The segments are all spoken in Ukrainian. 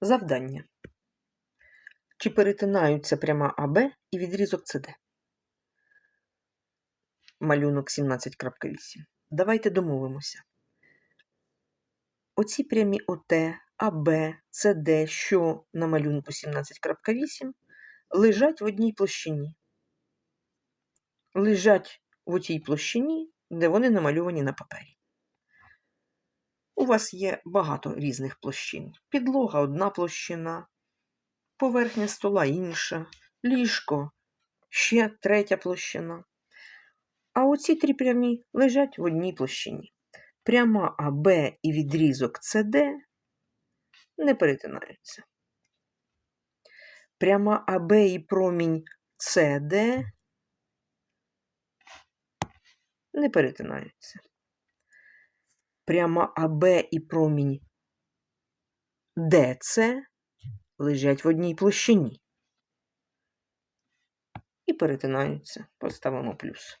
Завдання. Чи перетинаються пряма АБ і відрізок СД? Малюнок 17.8. Давайте домовимося. Оці прямі ОТ, АБ, СД, що на малюнку 17.8, лежать в одній площині. Лежать в цій площині, де вони намальовані на папері. У вас є багато різних площин. Підлога одна площина, поверхня стола інша, ліжко ще третя площина. А оці три прямі лежать в одній площині. Пряма АБ і відрізок СД не перетинаються. Пряма АБ і промінь СД не перетинаються. Пряма АБ і промінь ДЦ лежать в одній площині. І перетинаються. Поставимо плюс.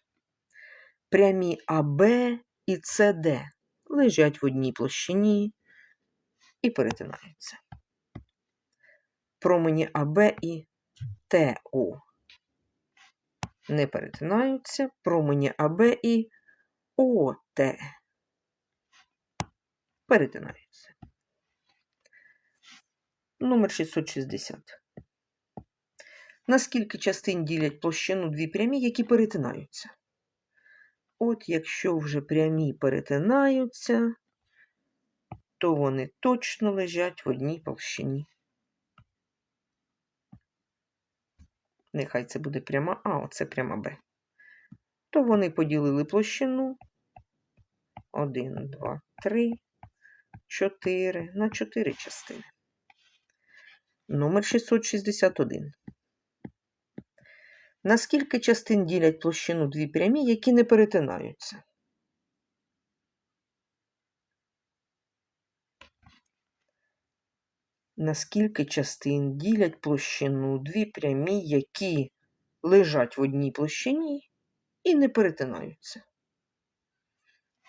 Прямі АБ і СД лежать в одній площині і перетинаються. Промені АБ і ТО не перетинаються. Промені АБ і ОТ перетинаються. Номер 660. На скільки частин ділять площину дві прямі, які перетинаються? От якщо вже прямі перетинаються, то вони точно лежать в одній площині. Нехай це буде пряма А, оце пряма Б. То вони поділили площину 1, 2, 3, 4 на 4 частини. Номер 661. На скільки частин ділять площину дві прямі, які не перетинаються? На скільки частин ділять площину дві прямі, які лежать в одній площині і не перетинаються?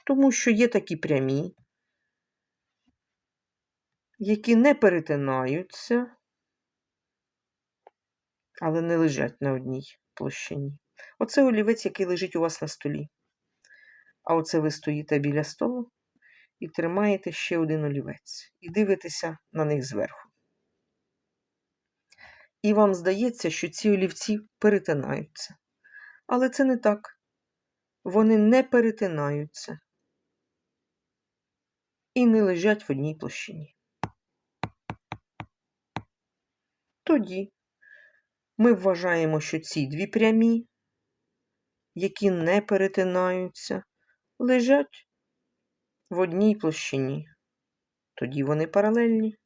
Тому що є такі прямі, які не перетинаються, але не лежать на одній площині. Оце олівець, який лежить у вас на столі. А оце ви стоїте біля столу і тримаєте ще один олівець. І дивитеся на них зверху. І вам здається, що ці олівці перетинаються. Але це не так. Вони не перетинаються і не лежать в одній площині. Тоді ми вважаємо, що ці дві прямі, які не перетинаються, лежать в одній площині. Тоді вони паралельні.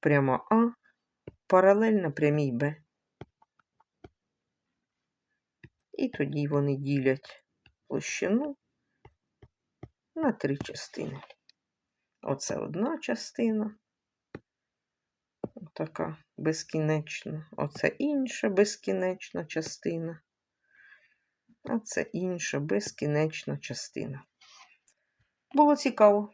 Пряма А паралельна прямій Б. І тоді вони ділять площину на три частини. Оце одна частина така безкінечна. Оце інша безкінечна частина. А це інша безкінечна частина. Було цікаво.